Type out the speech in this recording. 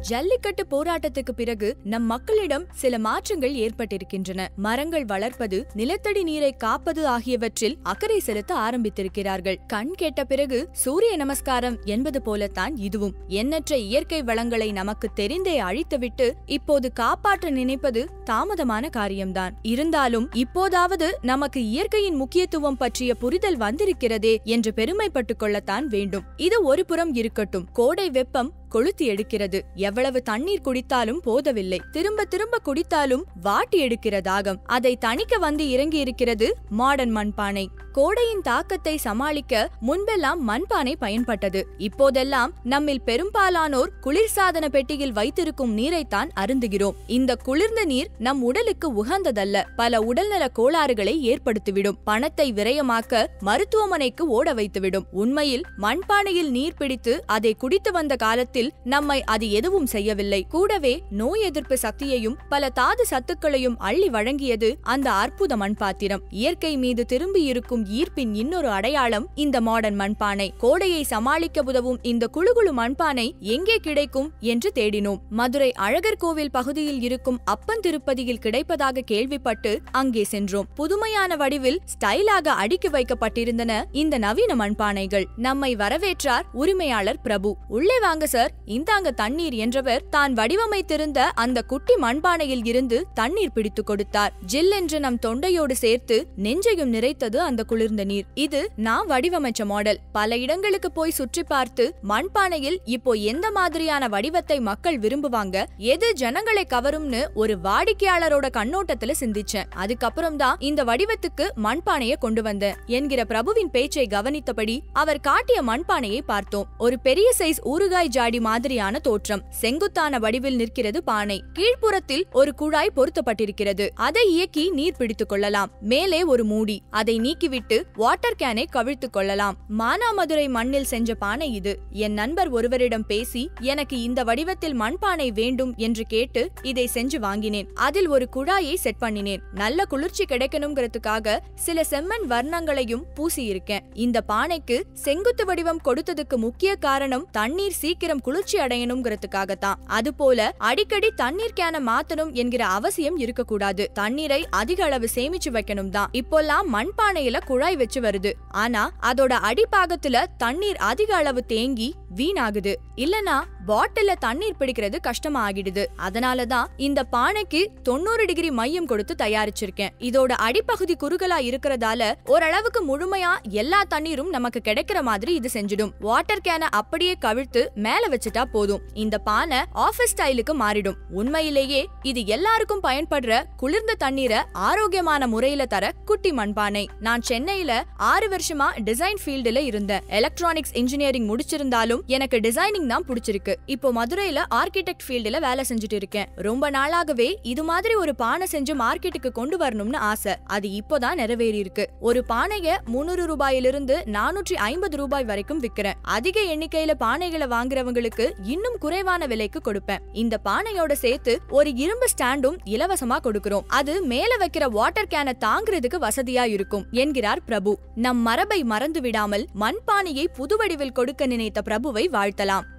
ஜல்லிக்கட்டு போராட்டத்துக்கு பிறகு நம் மக்களிடம் சில மாற்றங்கள் ஏற்பட்டிருக்கின்றன. மரங்கள் வளர்ப்பது நிலத்தடி நீரை காப்பது ஆகியவற்றில் அக்கறை செலுத்த ஆரம்பித்திருக்கிறார்கள். கண் கேட்ட பிறகு சூரிய நமஸ்காரம் என்பது போலத்தான் இதுவும். எண்ணற்ற இயற்கை வளங்களை நமக்கு தெரிந்தே அழித்துவிட்டு இப்போது காப்பாற்ற நினைப்பது தாமதமான காரியம்தான். இருந்தாலும் இப்போதாவது நமக்கு இயற்கையின் முக்கியத்துவம் பற்றிய புரிதல் வந்திருக்கிறதே என்று பெருமைப்பட்டுக் கொள்ளத்தான் வேண்டும். இது ஒரு புறம் இருக்கட்டும். கோடை வெப்பம் கொளுத்தி எடுக்கிறது. எவ்வளவு தண்ணீர் குடித்தாலும் போதவில்லை. திரும்ப திரும்ப குடித்தாலும் வாட்டி எடுக்கிற தாகம் அதை தணிக்க வந்து இறங்கி இருக்கிறது மாடர்ன் மண்பானை. கோடையின் தாக்கத்தை சமாளிக்க முன்பெல்லாம் மண்பானை பயன்பட்டது. இப்போதெல்லாம் நம்மில் பெரும்பாலானோர் குளிர்சாதன பெட்டியில் வைத்திருக்கும் நீரைத்தான் அருந்துகிறோம். இந்த குளிர்ந்த நீர் நம் உடலுக்கு உகந்ததல்ல. பல உடல்நல கோளாறுகளை ஏற்படுத்திவிடும். பணத்தை விரயமாக்க மருத்துவமனைக்கு ஓட வைத்துவிடும். உண்மையில் மண்பானையில் நீர் பிடித்து அதை குடித்து வந்த காலத்தில் நம்மை அது எதுவும் செய்யவில்லை. கூடவே நோய் எதிர்ப்பு சக்தியையும் பல தாது சத்துக்களையும் அள்ளி வழங்கியது அந்த அற்புத மண்பாத்திரம். இயற்கை மீது திரும்பியிருக்கும் ஈர்ப்பின் இன்னொரு அடையாளம் இந்த மாடர்ன் மண்பானை. கோடையை சமாளிக்க உதவும் இந்த குழுகுழு மண்பானை எங்கே கிடைக்கும் என்று தேடினோம். மதுரை அழகர் கோவில் பகுதியில் இருக்கும் அப்பன் திருப்பதியில் கிடைப்பதாக கேள்விப்பட்டு அங்கே சென்றோம். புதுமையான வடிவில் ஸ்டைலாக அடுக்கி வைக்கப்பட்டிருந்தன இந்த நவீன மண்பானைகள். நம்மை வரவேற்றார் உரிமையாளர் பிரபு. உள்ளே வாங்க சார். இந்தாங்க தண்ணீர் என்றவர் தான் வடிவமைத்திருந்த அந்த குட்டி மண்பானையில் இருந்து தண்ணீர் பிடித்து கொடுத்தார். ஜில் என்று நம் தொண்டையோடு சேர்த்து நெஞ்சையும் நிறைத்தது அந்த குளிர்ந்த நீர். இது நான் வடிவமைச்ச மாடல். பல இடங்களுக்கு போய் சுற்றி பார்த்து மண்பானையில் இப்போ எந்த மாதிரியான வடிவத்தை மக்கள் விரும்புவாங்க எது ஜனங்களை கவரும்னு ஒரு வாடிக்கையாளரோட கண்ணோட்டத்துல சிந்திச்சேன். அதுக்கப்புறம் தான் இந்த வடிவத்துக்கு மண்பானையை கொண்டு வந்தேன் என்கிற பிரபுவின் பேச்சை கவனித்தபடி அவர் காட்டிய மண்பானையை பார்த்தோம். ஒரு பெரிய சைஸ் ஊறுகாய் ஜாடி மாதிரியான தோற்றம். செங்குத்தான வடிவில் நிற்கிறது பானை. கீழ்ப்புறத்தில் ஒரு குழாய் பொருத்தப்பட்டிருக்கிறது. அதை இயக்கி நீர் பிடித்துக் கொள்ளலாம். மேலே ஒரு மூடி. அதை நீக்கிவிட்டு வாட்டர் கேனை கவிழ்த்துக் கொள்ளலாம். மானாமதுரை மண்ணில் செஞ்ச பானை இது. என் நண்பர் ஒருவரிடம் பேசி எனக்கு இந்த வடிவத்தில் மண்பானை வேண்டும் என்று கேட்டு இதை செஞ்சு வாங்கினேன். அதில் ஒரு குழாயை செட் பண்ணினேன். நல்ல குளிர்ச்சி கிடைக்கணுங்கிறதுக்காக சில செம்மண் வர்ணங்களையும் பூசியிருக்கேன். இந்த பானைக்கு செங்குத்து வடிவம் கொடுத்ததுக்கு முக்கிய காரணம் தண்ணீர் சீக்கிரம் குளிர்ச்சி அடையணுங்கிறதுக்காகத்தான் அதுபோல அடிக்கடி தண்ணீர் கேன மாத்தணும் என்கிற அவசியம் இருக்கக்கூடாது. தண்ணீரை அதிக அளவு சேமிச்சு வைக்கணும் தான் இப்போல்லாம் மண்பானையில குழாய் வச்சு வருது. ஆனா அதோட அடிப்பாகத்துல தண்ணீர் அதிக அளவு தேங்கி வீணாகுது. இல்லனா பாட்டில்ல தண்ணீர் பிடிக்கிறது கஷ்டமா ஆகிடுது. அதனாலதான் இந்த பானைக்கு தொண்ணூறு டிகிரி மையம் கொடுத்து தயாரிச்சிருக்கேன். இதோட அடிப்பகுதி குறுகலா இருக்கிறதால ஓரளவுக்கு முழுமையா எல்லா தண்ணீரும் நமக்கு கிடைக்கிற மாதிரி இது செஞ்சிடும். வாட்டர் கேனை அப்படியே கவிழ்த்து மேல வச்சுட்டா போதும். இந்த பானை ஆபீஸ் ஸ்டைலுக்கு மாறிடும். உண்மையிலேயே இது எல்லாருக்கும் பயன்படுற குளிர்ந்த தண்ணீரை ஆரோக்கியமான முறையில தர குட்டி மண்பானை. நான் சென்னையில ஆறு வருஷமா டிசைன் ஃபீல்டுல இருந்தேன். எலக்ட்ரானிக்ஸ் இன்ஜினியரிங் முடிச்சிருந்தாலும் எனக்கு டிசைனிங் தான் பிடிச்சிருக்கு. இப்போ மதுரையில ஆர்கிடெக்ட் ஃபீல்டுல வேலை செஞ்சுட்டு இருக்கேன். ரொம்ப நாளாகவே இது மாதிரி ஒரு பானை செஞ்சு மார்க்கெட்டுக்கு கொண்டு வரணும்னு ஆசை. அது இப்போதான் நிறைவேறி இருக்கு ஒரு பானைய முன்னூறு ரூபாயிலிருந்து நானூற்றி ஐம்பது ரூபாய் வரைக்கும் விக்கிறேன். அதிக எண்ணிக்கையில பானைகளை வாங்குறவங்களுக்கு இன்னும் குறைவான விலைக்கு கொடுப்பேன். இந்த பானையோட சேர்த்து ஒரு இரும்பு ஸ்டாண்டும் இலவசமா கொடுக்கிறோம். அது மேல வைக்கிற வாட்டர் கேனை தாங்குறதுக்கு வசதியா இருக்கும் என்கிறார் பிரபு. நம் மரபை மறந்து விடாமல் மண்பானையை புது வடிவில் கொடுக்க நினைத்த பிரபுவை வாழ்த்தலாம்.